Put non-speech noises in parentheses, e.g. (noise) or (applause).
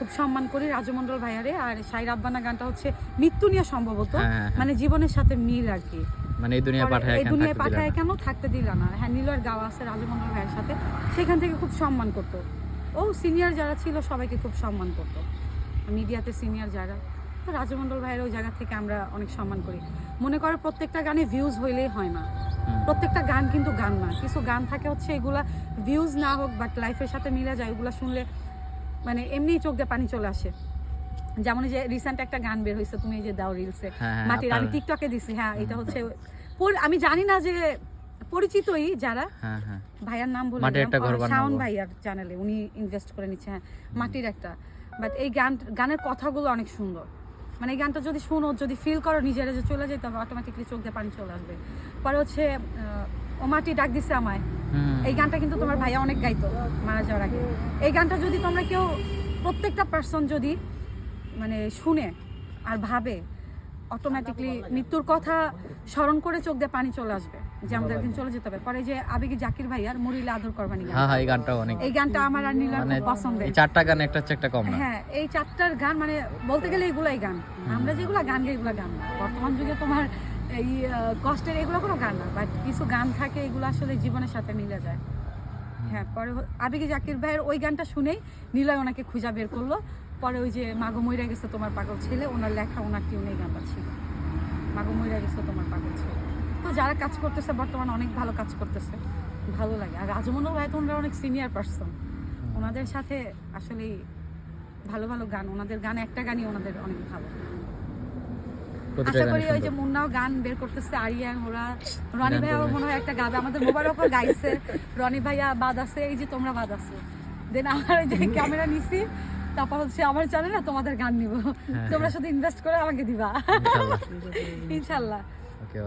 খুব সম্মান করি রাজমন্ডল ভাইয়ারে। আর সাই রাব্বানা গানটা হচ্ছে মৃত্যু নিয়ে সম্ভবত। হ্যাঁ, হ্যাঁ। মানে জীবনের সাথে মিল আর কি। মানে এই দুনিয়া পাঠায় এই দিলা পাঠায় কেন থাকতে দিল না। হ্যাঁ গাওয়া আছে রাজমন্ডল ভাইয়ের সাথে। সেখান থেকে খুব সম্মান করতো। ও সিনিয়র যারা ছিল সবাইকে খুব সম্মান করতো। মিডিয়াতে সিনিয়র যারা। তো রাজমন্ডল ভাইয়ের ওই জায়গা থেকে আমরা অনেক সম্মান করি। মনে করো প্রত্যেকটা গানে ভিউজ হইলেই হয় না। প্রত্যেকটা গান কিন্তু গান না। কিছু গান থাকে হচ্ছে এগুলা ভিউজ না হোক বাট লাইফের সাথে মিলে যায় এগুলো শুনলে মানে এমনি চোখ দিয়ে পানি চলে আসে। যেমন যে রিসেন্ট একটা গান বের হয়েছে তুমি এই যে দাও রিলসে হ্যাঁ, হ্যাঁ, মাটির আমি টিকটকে দিছি হ্যাঁ এটা হচ্ছে আমি জানি না যে পরিচিতই যারা। হ্যাঁ ভাইয়ার নাম বলে। শাওন ভাইয়ার চ্যানেলে উনি ইনভেস্ট করে নিচ্ছে হ্যাঁ মাটির একটা। বাট এই গান গানের কথাগুলো অনেক সুন্দর। মানে এই গানটা যদি শুনো যদি ফিল করো নিজেরা যে চলে যেতে হবে অটোমেটিকলি চোখ দিয়ে পানি চলে আসবে। পরে হচ্ছে ও মাটি ডাক দিছে আমায়। এই গানটা কিন্তু তোমার ভাইয়া অনেক গাইতো মারা যাওয়ার আগে। এই গানটা যদি তোমরা কেউ প্রত্যেকটা পার্সন যদি মানে শুনে আর ভাবে অটোমেটিকলি মৃত্যুর কথা স্মরণ করে চোখ দিয়ে পানি চলে আসবে যে আমাদের একদিন চলে যেতে হবে। পরে যে আবেগে জাকির ভাই আর মরিলে আদর করবানি হ্যাঁ হ্যাঁ এই গানটাও অনেক। এই গানটা আমার আর নীলার মানে খুব পছন্দের। এই চারটা গান একটা হচ্ছে একটা কম না। হ্যাঁ এই চারটার গান মানে বলতে গেলে এগুলাই গান। আমরা যেগুলা গান গাই এগুলো গান বর্তমান যুগে তোমার এই কষ্টের এগুলো কোনো গান না বাট কিছু গান থাকে এগুলো আসলে জীবনের সাথে মিলে যায়। হ্যাঁ পরে আবেগে জাকির ভাইয়ের ওই গানটা শুনেই নীলয় ওনাকে খুঁজা বের করল। পরে ওই যে মাগো মইরা গেছে তোমার পাগল ছেলে ওনার লেখা ওনার টিউনে এই গানটা ছিল। মাগো মইরা গেছে তোমার পাগল ছেলে। তো যারা কাজ করতেছে বর্তমানে অনেক ভালো কাজ করতেছে ভালো লাগে। আর রাজমন্ডল ভাই তো ওনারা অনেক সিনিয়র পার্সন ওনাদের সাথে আসলে ভালো ভালো গান ওনাদের গান একটা গানই ওনাদের অনেক ভালো। প্রতিটা আশা করি ওই যে মুন্নাও গান বের করতেছে আরিয়ান ওরা রনি ভাইয়াও মনে হয় একটা গাবে আমাদের মোবারকও গাইছে। রনি ভাইয়া বাদ আছে এই যে তোমরা বাদ আছো। দেন আমার ওই যে (laughs) ক্যামেরা নিছি তারপর হচ্ছে আমার চ্যানেলে তোমাদের গান নিব। হ্যাঁ, তোমরা শুধু ইনভেস্ট করে আমাকে দিবা। ইনশাআল্লাহ (laughs) ইনশাল্লাহ। ওকে